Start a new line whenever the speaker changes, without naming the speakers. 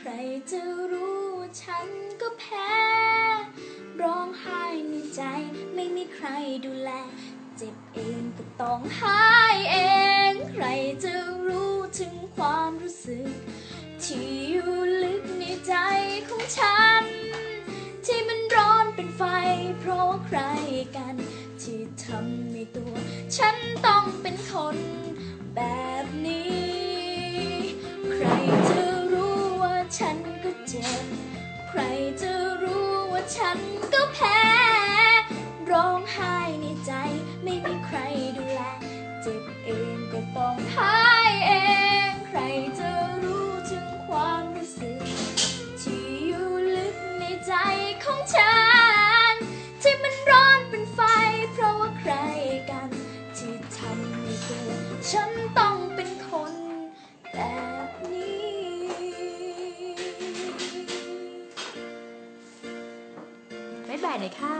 ใครจะรู้ว่าฉันก็แพ้ ร้องไห้ในใจไม่มีใครดูแล เจ็บเองก็ต้องหายเอง ใครจะรู้ถึงความรู้สึก ที่อยู่ลึกในใจของฉัน ที่มันร้อนเป็นไฟ เพราะว่าใครกัน ที่ทำให้ตัว ฉันต้องเป็นคนแบบนี้ ใครจะรู้ว่าฉันก็แพ้ ร้องไห้ในใจไม่มีใครดูแล เจ็บเองก็ต้องหายเอง ใครจะรู้ถึงความรู้สึก ที่อยู่ลึกในใจของฉัน ที่มันร้อนเป็นไฟ เพราะว่าใครกัน ที่ทำให้ตัวฉันต้องเป็นคนา
ยบายหนยค่ะ